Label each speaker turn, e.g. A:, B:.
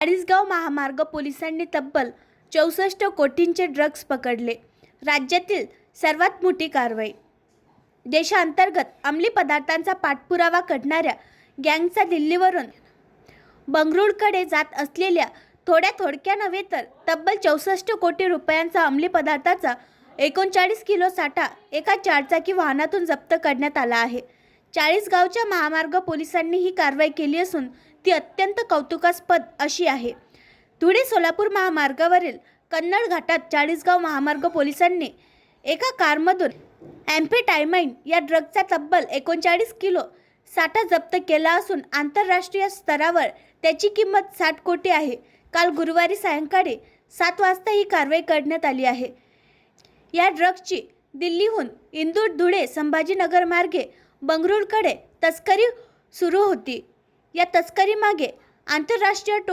A: चाळीसगाव महामार्ग पोलिसांनी तब्बल चौसष्ट कोटींचे ड्रग्ज पकडले. राज्यातील सर्वात मोठी कारवाई. देशांतर्गत अंमली पदार्थांचा पाठपुरावा करणाऱ्या गँगचा दिल्लीवरून बंगळुरूकडे जात असलेल्या थोड्या थोडक्या नव्हे तर तब्बल चौसष्ट कोटी रुपयांचा अंमली पदार्थाचा एकोणचाळीस किलो साठा एका चारचाकी वाहनातून जप्त करण्यात आला आहे. चाळीसगावच्या महामार्ग पोलिसांनी ही कारवाई केली असून ती अत्यंत कौतुकास्पद अशी आहे. धुळे सोलापूर महामार्गावरील कन्नड घाटात चाळीसगाव महामार्ग पोलिसांनी एका कारमधून ॲम्फेटायमाइन या ड्रगचा तब्बल एकोणचाळीस किलो साठा जप्त केला असून आंतरराष्ट्रीय स्तरावर त्याची किंमत साठ कोटी आहे. काल गुरुवारी सायंकाळी सात वाजता ही कारवाई करण्यात आली आहे. या ड्रग्जची दिल्लीहून इंदूर धुळे संभाजीनगर मार्गे बंगळुरूकडे तस्करी सुरू होती. या तस्करीमागे आंतरराष्ट्रीय टो